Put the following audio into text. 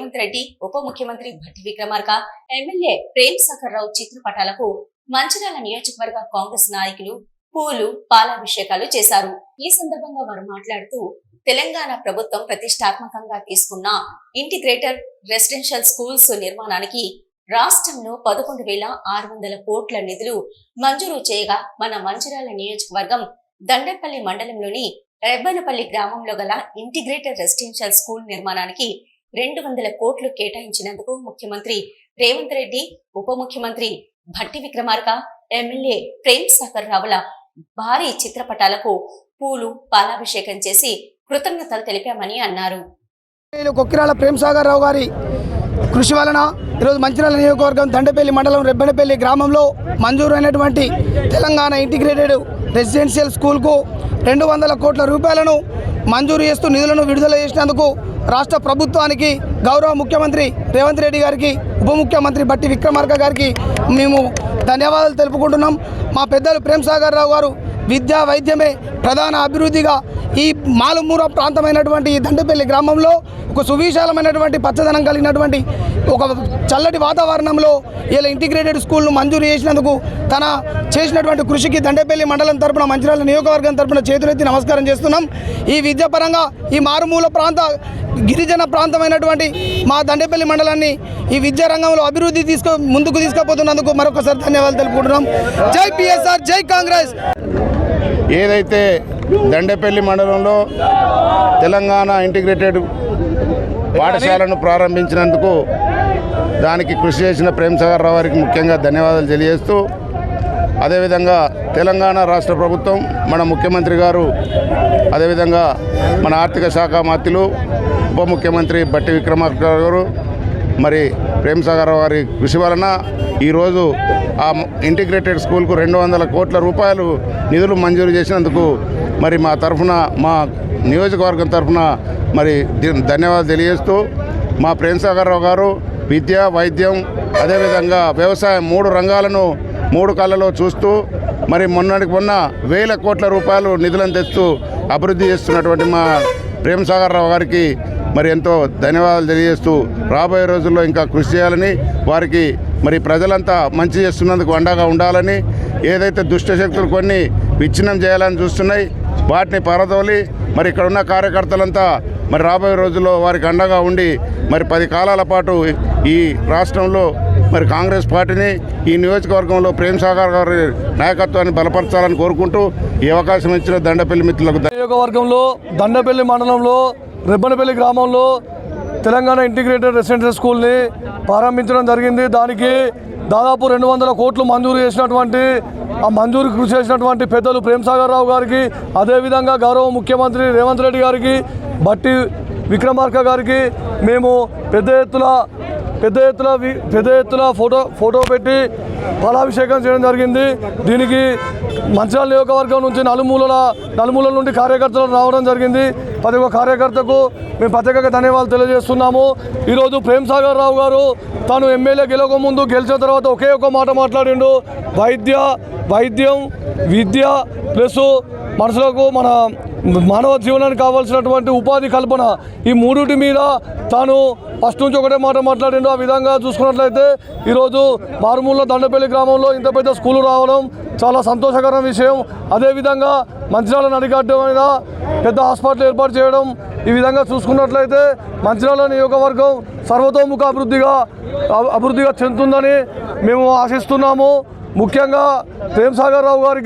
రేవంత్ రెడ్డి ఉప ముఖ్యమంత్రి భట్టి విక్రమార్క ఎమ్మెల్యే ప్రేమ్ సాగర్ రావు చిత్రపటాలకు మంచిర్యాల నియోజకవర్గ కాంగ్రెస్ నాయకులు పూలు పాలాభిషేకాలు చేశారు. ఈ సందర్భంగా వారు మాట్లాడుతూ తెలంగాణ ప్రభుత్వం ప్రతిష్టాత్మకంగా తీసుకున్న ఇంటిగ్రేటర్ రెసిడెన్షియల్ స్కూల్స్ నిర్మాణానికి రాష్ట్రంలో పదకొండు వేల ఆరు వందల కోట్ల నిధులు మంజూరు చేయగా మన మంచిర్యాల నియోజకవర్గం దండపల్లి మండలంలోని రెబ్బనపల్లి గ్రామంలో గల ఇంటిగ్రేటెడ్ రెసిడెన్షియల్ స్కూల్ నిర్మాణానికి రెండు వందల కోట్లు కేటాయించినందుకు ముఖ్యమంత్రి రేవంత్ రెడ్డి ఉప ముఖ్యమంత్రి భట్టి విక్రమార్క ఎమ్మెల్యే ప్రేమ్ సాగర్ రావుల భారీ చిత్రపటాలకు పూలు పాలాభిషేకం చేసి కృతజ్ఞతలు తెలిపామని అన్నారు. కొక్కిరాల ప్రేమ్ సాగర్ రావు గారి కృషి వలన ఈరోజు మంచిర్యాల నియోజకవర్గం దండపల్లి మండలం రెబ్బెనపల్లి గ్రామంలో మంజూరైనటువంటి తెలంగాణ ఇంటిగ్రేటెడ్ రెసిడెన్షియల్ స్కూల్కు రెండు వందల కోట్ల రూపాయలను మంజూరు చేస్తూ నిధులను విడుదల చేసినందుకు రాష్ట్ర ప్రభుత్వానికి గౌరవ ముఖ్యమంత్రి రేవంత్ రెడ్డి గారికి ఉప ముఖ్యమంత్రి బట్టి విక్రమార్క గారికి మేము ధన్యవాదాలు తెలుపుకుంటున్నాం. మా పెద్దలు ప్రేమ్ సాగర్ రావు గారు విద్యా వైద్యమే ప్రధాన అభివృద్ధిగా ఈ మాలుమూర ప్రాంతమైనటువంటి ఈ దండపల్లి గ్రామంలో ఒక సువిశాలమైనటువంటి పచ్చదనం కలిగినటువంటి ఒక చల్లటి వాతావరణంలో ఇలా ఇంటిగ్రేటెడ్ స్కూల్ను మంజూరు చేసినందుకు తన చేసినటువంటి కృషికి దండపల్లి మండలం తరపున మంచిర్యాల నియోజకవర్గం తరపున చేతులెత్తి నమస్కారం చేస్తున్నాం. ఈ విద్యాపరంగా ఈ మారుమూల ప్రాంత గిరిజన ప్రాంతమైనటువంటి మా దండపల్లి మండలాన్ని ఈ విద్యా రంగంలో అభివృద్ధి తీసుకో ముందుకు తీసుకుపోతున్నందుకు మరొకసారి ధన్యవాదాలు తెలుపుకుంటున్నాం. జై పిఎస్ఆర్ జై కాంగ్రెస్! ఏదైతే దండేపల్లి మండలంలో తెలంగాణ ఇంటిగ్రేటెడ్ పాఠశాలను ప్రారంభించినందుకు దానికి కృషి చేసిన ప్రేమ్ సాగర్ రావు గారికి ముఖ్యంగా ధన్యవాదాలు తెలియజేస్తూ అదేవిధంగా తెలంగాణ రాష్ట్ర ప్రభుత్వం మన ముఖ్యమంత్రి గారు అదేవిధంగా మన ఆర్థిక శాఖ మంత్రులు ఉప ముఖ్యమంత్రి బట్టి విక్రమార్క గారు మరి ప్రేమ్ సాగర్ రావు గారి కృషి వలన ఈరోజు ఆ ఇంటిగ్రేటెడ్ స్కూల్కు రెండు వందల కోట్ల రూపాయలు నిధులు మంజూరు చేసినందుకు మరి మా తరఫున మా నియోజకవర్గం తరఫున మరి ధన్యవాదాలు తెలియజేస్తూ మా ప్రేమ్ సాగర్రావు గారు విద్య వైద్యం అదేవిధంగా వ్యవసాయం మూడు రంగాలను మూడు కళ్ళలో చూస్తూ మరి మొన్నటికి మొన్న వేల కోట్ల రూపాయలు నిధులను తెస్తూ అభివృద్ధి చేస్తున్నటువంటి మా ప్రేమ్ సాగర్రావు గారికి మరి ఎంతో ధన్యవాదాలు తెలియజేస్తూ రాబోయే రోజుల్లో ఇంకా కృషి చేయాలని వారికి మరి ప్రజలంతా మంచి చేస్తున్నందుకు అండగా ఉండాలని ఏదైతే దుష్ట శక్తులు కొన్ని విచ్ఛిన్నం చేయాలని చూస్తున్నాయి వాటిని పారదోలి మరి ఇక్కడ ఉన్న కార్యకర్తలంతా మరి రాబోయే రోజుల్లో వారికి అండగా ఉండి మరి పది కాలాల పాటు ఈ రాష్ట్రంలో మరి కాంగ్రెస్ పార్టీని ఈ నియోజకవర్గంలో ప్రేమ్ సాగర్ గారి నాయకత్వాన్ని బలపరచాలని కోరుకుంటూ ఈ అవకాశం ఇచ్చిన దండపల్లి మిత్రులకు నియోజకవర్గంలో దండపల్లి మండలంలో రెబ్బనపల్లి గ్రామంలో తెలంగాణ ఇంటిగ్రేటెడ్ రెసిడెన్షియల్ స్కూల్ని ప్రారంభించడం జరిగింది. దానికి దాదాపు రెండు వందల కోట్లు మంజూరు చేసినటువంటి ఆ మంజూరు కృషి చేసినటువంటి పెద్దలు ప్రేమ్సాగర్ రావు గారికి అదేవిధంగా గౌరవ ముఖ్యమంత్రి రేవంత్ రెడ్డి గారికి బట్టి విక్రమార్క గారికి మేము పెద్ద ఎత్తున పెద్ద ఎత్తున పెద్ద ఎత్తున ఫోటో ఫోటో పెట్టి ఫలాభిషేకం చేయడం జరిగింది. దీనికి మంచిర్యాల నియోజకవర్గం నుంచి నలుమూలల నలుమూలల నుండి కార్యకర్తలు రావడం జరిగింది. ప్రతి ఒక్క కార్యకర్తకు మేము ప్రత్యేకంగా ధన్యవాదాలు తెలియజేస్తున్నాము. ఈరోజు ప్రేమ్ సాగర్ రావు గారు తాను ఎమ్మెల్యే గెలవక ముందు గెలిచిన తర్వాత ఒకే ఒక మాట మాట్లాడిండు. వైద్య వైద్యం విద్య ప్లస్ మనుషులకు మన మానవ జీవనానికి కావాల్సినటువంటి ఉపాధి కల్పన ఈ మూడుటి మీద తాను ఫస్ట్ నుంచి ఒకటే మాట మాట్లాడిండు. ఆ విధంగా చూసుకున్నట్లయితే ఈరోజు మారుమూల దండపల్లి గ్రామంలో ఇంత పెద్ద స్కూలు రావడం చాలా సంతోషకరమైన విషయం. అదేవిధంగా మంచిర్యాలను నడిగడ్డ మీద పెద్ద హాస్పిటల్ ఏర్పాటు చేయడం ఈ విధంగా చూసుకున్నట్లయితే మంచిర్యాల నియోజకవర్గం సర్వతోముఖ అభివృద్ధిగా అభివృద్ధిగా చెందుతుందని మేము ఆశిస్తున్నాము. ముఖ్యంగా ప్రేమ్ సాగర్ రావు గారికి